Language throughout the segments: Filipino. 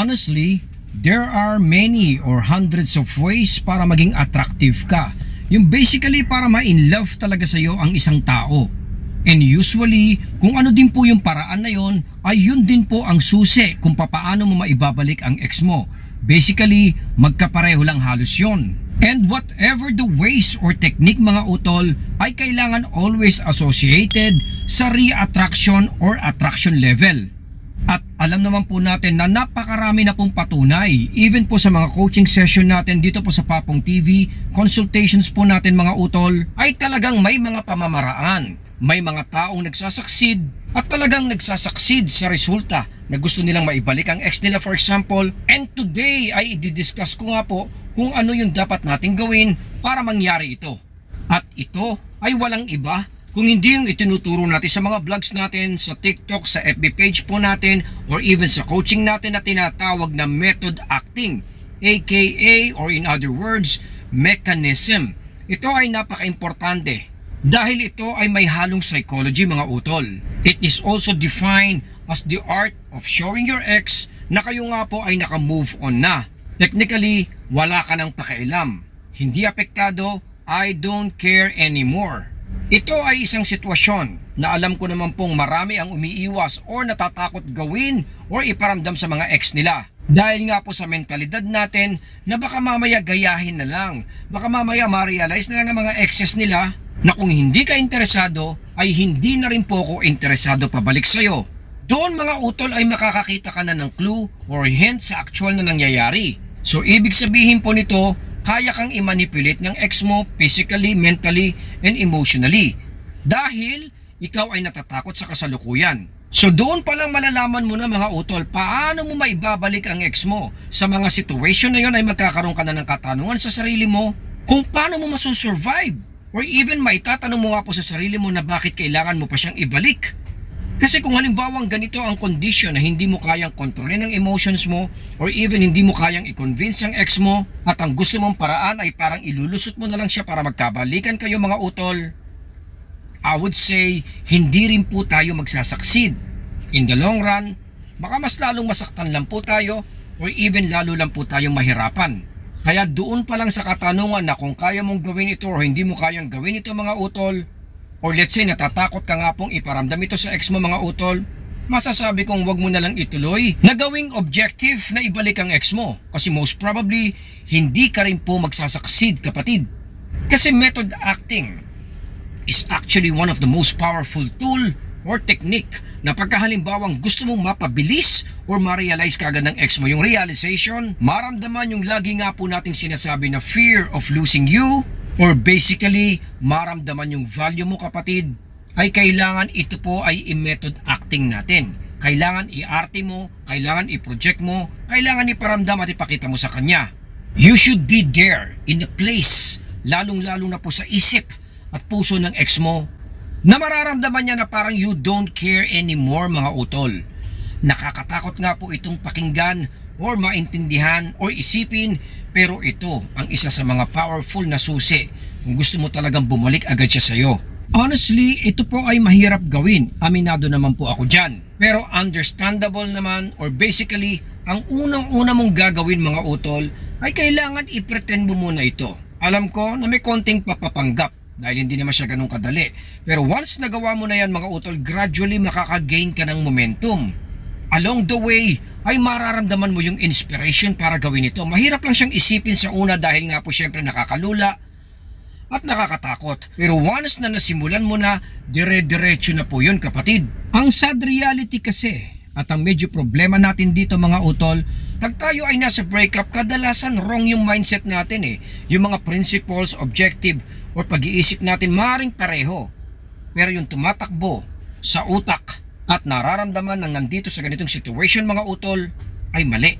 Honestly, there are many or hundreds of ways para maging attractive ka. Yung basically para ma-in love talaga sa'yo ang isang tao. And usually, kung ano din po yung paraan na yon, ay yun din po ang susi kung papaano mo maibabalik ang ex mo. Basically, magkapareho lang halos yon. And whatever the ways or technique mga utol ay kailangan always associated sa re-attraction or attraction level. Alam naman po natin na napakarami na pong patunay. Even po sa mga coaching session natin dito po sa Papong TV, consultations po natin mga utol, ay talagang may mga pamamaraan. May mga taong nagsasucceed at talagang nagsasucceed sa resulta na gusto nilang maibalik ang ex nila for example. And today ay i-discuss ko nga po kung ano yung dapat nating gawin para mangyari ito. At ito ay walang iba kung hindi yung itinuturo natin sa mga vlogs natin, sa TikTok, sa FB page po natin, or even sa coaching natin na tinatawag na method acting, aka or in other words, mechanism. Ito ay napaka-importante dahil ito ay may halong psychology mga utol. It is also defined as the art of showing your ex na kayo nga po ay naka-move on na. Technically, wala ka ng pakialam. Hindi apektado, I don't care anymore. Ito ay isang sitwasyon na alam ko naman pong marami ang umiiwas or natatakot gawin or iparamdam sa mga ex nila. Dahil nga po sa mentalidad natin na baka mamaya gayahin na lang. Baka mamaya ma-realize na lang ng mga exes nila na kung hindi ka interesado ay hindi na rin po ako interesado pabalik sa'yo. Doon mga utol ay makakakita ka na ng clue or hint sa actual na nangyayari. So ibig sabihin po nito, kaya kang i-manipulate ng ex mo physically, mentally, and emotionally. Dahil ikaw ay natatakot sa kasalukuyan. So doon pa lang malalaman mo na mga utol, paano mo maibabalik ang ex mo? Sa mga situation na yon ay magkakaroon ka na ng katanungan sa sarili mo kung paano mo masusurvive. Or even maitatanong mo nga po sa sarili mo na bakit kailangan mo pa siyang ibalik. Kasi kung halimbawang ganito ang condition na hindi mo kayang kontrolin ang emotions mo or even hindi mo kayang i-convince ang ex mo at ang gusto mong paraan ay parang ilulusot mo na lang siya para magkabalikan kayo mga utol, I would say hindi rin po tayo magsasucceed. In the long run, baka mas lalong masaktan lang po tayo or even lalo lang po tayong mahirapan. Kaya doon pa lang sa katanungan na kung kaya mong gawin ito or hindi mo kayang gawin ito mga utol, or let's say natatakot ka nga pong iparamdam ito sa ex mo mga utol, masasabi kong wag mo na lang ituloy na gawing objective na ibalik ang ex mo. Kasi most probably, hindi ka rin po magsasucceed kapatid. Kasi method acting is actually one of the most powerful tool or technique na pagkahalimbawang gusto mong mapabilis or ma-realize kagad ng ex mo yung realization, maramdaman yung lagi nga po nating sinasabi na fear of losing you or basically maramdaman yung value mo kapatid ay kailangan ito po ay i-method acting natin. Kailangan i-arte mo, kailangan i-project mo, kailangan iparamdam at ipakita mo sa kanya. You should be there in the place, lalong-lalo na po sa isip at puso ng ex mo na mararamdaman niya na parang you don't care anymore mga utol. Nakakatakot nga po itong pakinggan or maintindihan or isipin pero ito ang isa sa mga powerful na susi kung gusto mo talagang bumalik agad siya sa'yo. Honestly, ito po ay mahirap gawin. Aminado naman po ako dyan. Pero understandable naman or basically, ang unang-una mong gagawin mga utol ay kailangan i-pretend mo muna ito. Alam ko na may konting papapanggap dahil hindi naman siya ganun kadali. Pero once nagawa mo na yan mga utol, gradually makakagain ka ng momentum. Along the way, ay mararamdaman mo yung inspiration para gawin ito. Mahirap lang siyang isipin sa una dahil nga po syempre nakakalula at nakakatakot. Pero once na nasimulan mo na, dire-diretso na po yun kapatid. Ang sad reality kasi, at ang medyo problema natin dito mga utol, pag tayo ay nasa breakup, kadalasan wrong yung mindset natin eh. Yung mga principles, objective, or pag-iisip natin maring pareho. Pero yung tumatakbo sa utak at nararamdaman ng nandito sa ganitong situation mga utol ay mali.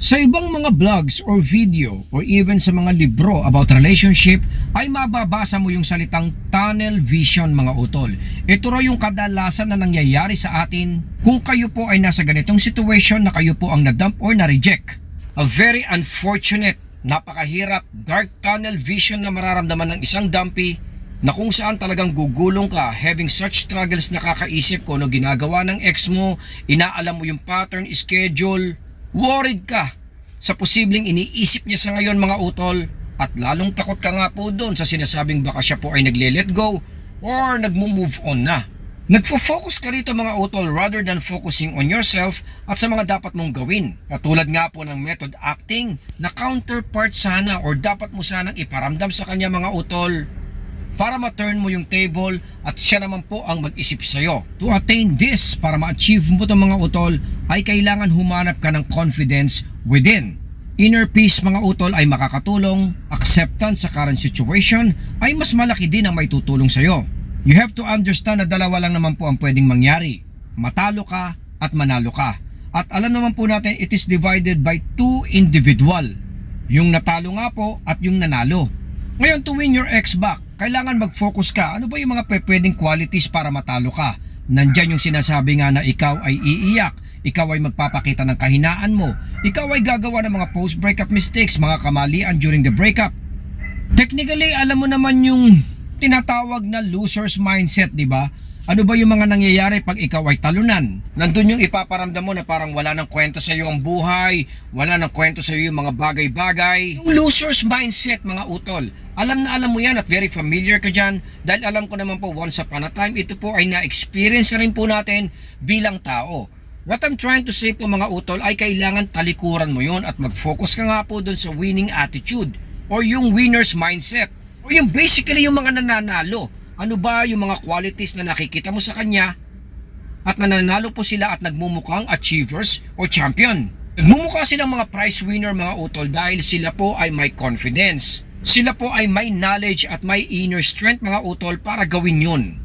Sa ibang mga vlogs or video or even sa mga libro about relationship ay mababasa mo yung salitang tunnel vision mga utol. Ito raw yung kadalasan na nangyayari sa atin kung kayo po ay nasa ganitong situation na kayo po ang nadump or na-reject. A very unfortunate, napakahirap, dark tunnel vision na mararamdaman ng isang dumpy na kung saan talagang gugulong ka having such struggles na kakaisip ko ano ginagawa ng ex mo, inaalam mo yung pattern, schedule, Worried ka sa posibleng iniisip niya sa ngayon mga utol at lalong takot ka nga po doon sa sinasabing baka siya po ay nagle-let go or nagmo-move on na. Nagfo-focus ka rito mga utol rather than focusing on yourself at sa mga dapat mong gawin. Katulad nga po ng method acting na counterpart sana or dapat mo sanang iparamdam sa kanya mga utol para ma-turn mo yung table at siya naman po ang mag-isip sa'yo. To attain this, para ma-achieve mo itong mga utol, ay kailangan humanap ka ng confidence within. Inner peace mga utol ay makakatulong, acceptance sa current situation ay mas malaki din ang may tutulong sa'yo. You have to understand na dalawa lang naman po ang pwedeng mangyari. Matalo ka at manalo ka. At alam naman po natin it is divided by two individual. Yung natalo nga po at yung nanalo. Ngayon to win your ex back, kailangan mag-focus ka. Ano ba yung mga pwedeng qualities para matalo ka? Nandyan yung sinasabi nga na ikaw ay iiyak, ikaw ay magpapakita ng kahinaan mo, ikaw ay gagawa ng mga post-breakup mistakes, mga kamalian during the breakup. Technically, alam mo naman yung tinatawag na loser's mindset, di ba? Ano ba yung mga nangyayari pag ikaw ay talunan? Nandun yung ipaparamdam mo na parang wala nang kwento sa iyo ang buhay, wala nang kwento sa iyo yung mga bagay-bagay. Yung loser's mindset, mga utol. Alam na alam mo yan at very familiar ka dyan dahil alam ko naman po once upon a time ito po ay na-experience na rin po natin bilang tao. What I'm trying to say po mga utol ay kailangan talikuran mo yon at mag-focus ka nga po dun sa winning attitude or yung winner's mindset o yung basically yung mga nananalo. Ano ba yung mga qualities na nakikita mo sa kanya at nananalo po sila at nagmumukhang achievers o champion. Nagmumukha silang mga prize winner mga utol dahil sila po ay may confidence. Sila po ay may knowledge at may inner strength mga utol para gawin yun.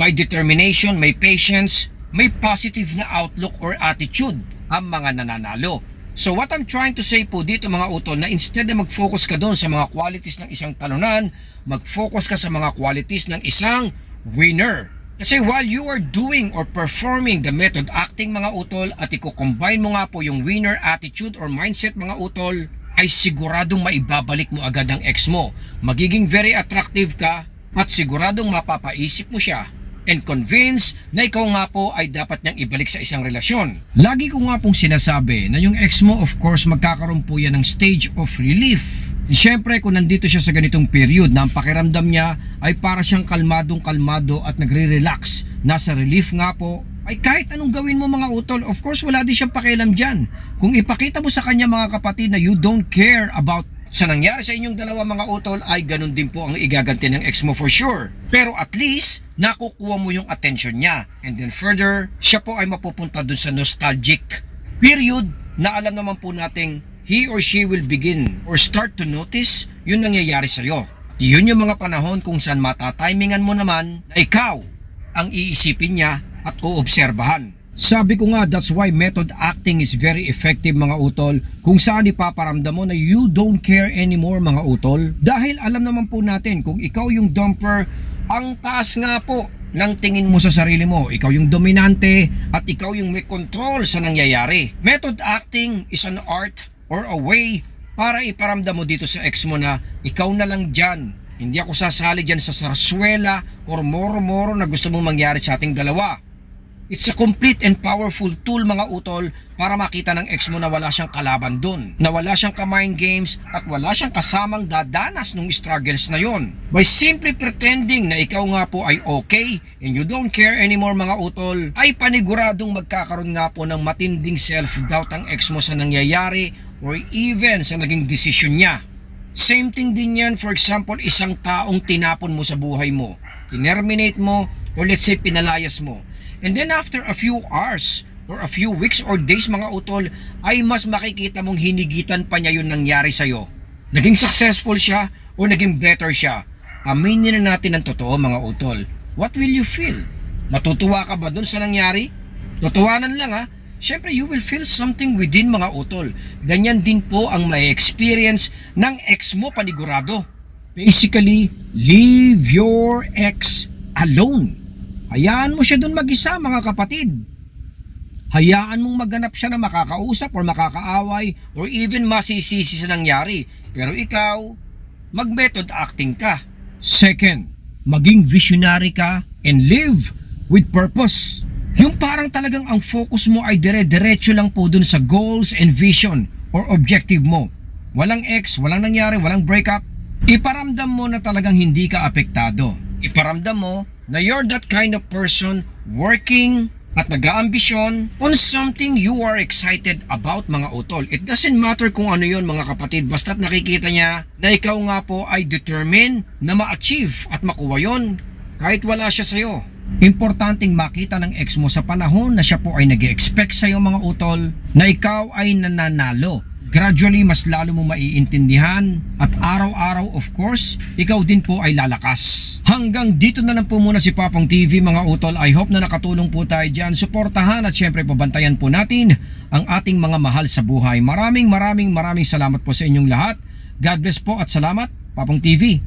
May determination, may patience, may positive na outlook or attitude ang mga nananalo. So what I'm trying to say po dito mga utol na instead na mag-focus ka doon sa mga qualities ng isang talunan, mag-focus ka sa mga qualities ng isang winner. Kasi while you are doing or performing the method acting mga utol at i-combine mo nga po yung winner attitude or mindset mga utol, ay siguradong maibabalik mo agad ang ex mo. Magiging very attractive ka at siguradong mapapaisip mo siya and convince na ikaw nga po ay dapat niyang ibalik sa isang relasyon. Lagi ko nga pong sinasabi na yung ex mo of course magkakaroon po yan ng stage of relief. Siyempre kung nandito siya sa ganitong period na ang pakiramdam niya ay para siyang kalmadong kalmado at nagre-relax. Nasa relief nga po ay kahit anong gawin mo mga utol, of course wala din siyang pakialam dyan. Kung ipakita mo sa kanya mga kapatid na you don't care about sa nangyari sa inyong dalawa mga utol ay ganun din po ang igaganti ng ex mo for sure. Pero at least, nakukuha mo yung attention niya. And then further, siya po ay mapupunta dun sa nostalgic period na alam naman po nating he or she will begin or start to notice yung nangyayari sa'yo. Yun yung mga panahon kung saan matatimingan mo naman na ikaw ang iisipin niya at uobserbahan. Sabi ko nga, that's why method acting is very effective mga utol kung saan ipaparamdam mo na you don't care anymore mga utol. Dahil alam naman po natin kung ikaw yung dumper, ang taas nga po ng tingin mo sa sarili mo. Ikaw yung dominante at ikaw yung may control sa nangyayari. Method acting is an art or a way para iparamdam mo dito sa ex mo na ikaw na lang dyan. Hindi ako sasali dyan sa sarswela or moro-moro na gusto mong mangyari sa ating dalawa. It's a complete and powerful tool mga utol para makita ng ex mo na wala siyang kalaban dun. Na wala siyang kamain games at wala siyang kasamang dadanas ng struggles na yon. By simply pretending na ikaw nga po ay okay and you don't care anymore mga utol, ay paniguradong magkakaroon nga po ng matinding self-doubt ang ex mo sa nangyayari or even sa naging desisyon niya. Same thing din yan, for example, isang taong tinapon mo sa buhay mo. Tinerminate mo or let's say pinalayas mo. And then after a few hours or a few weeks or days mga utol, ay mas makikita mong hinigitan pa niya yung nangyari sa'yo. Naging successful siya o naging better siya. Aminin na natin ang totoo mga utol. What will you feel? Matutuwa ka ba dun sa nangyari? Tutuwanan lang ha. Siyempre, you will feel something within mga utol. Ganyan din po ang may experience ng ex mo panigurado. Basically, leave your ex alone. Hayaan mo siya doon mag-isa mga kapatid. Hayaan mong maganap siya na makakausap or makakaaway or even masisisi sa nangyari. Pero ikaw, mag-method acting ka. Second, maging visionary ka and live with purpose. Yung parang talagang ang focus mo ay dire-diretso lang po dun sa goals and vision or objective mo. Walang ex, walang nangyari, walang breakup. Iparamdam mo na talagang hindi ka apektado. Iparamdam mo na you're that kind of person working at nag-aambisyon on something you are excited about mga utol. It doesn't matter kung ano yon mga kapatid, basta't nakikita niya na ikaw nga po ay determined na ma-achieve at makuha yon kahit wala siya sa'yo. Importanteng makita ng ex mo sa panahon na siya po ay nag expect sa'yo mga utol na ikaw ay nananalo. Gradually, mas lalo mo maiintindihan at araw-araw of course, ikaw din po ay lalakas. Hanggang dito na lang po muna si Papong TV mga utol. I hope na nakatulong po tayo dyan. Suportahan at syempre pabantayan po natin ang ating mga mahal sa buhay. Maraming maraming maraming salamat po sa inyong lahat. God bless po at salamat, Papong TV.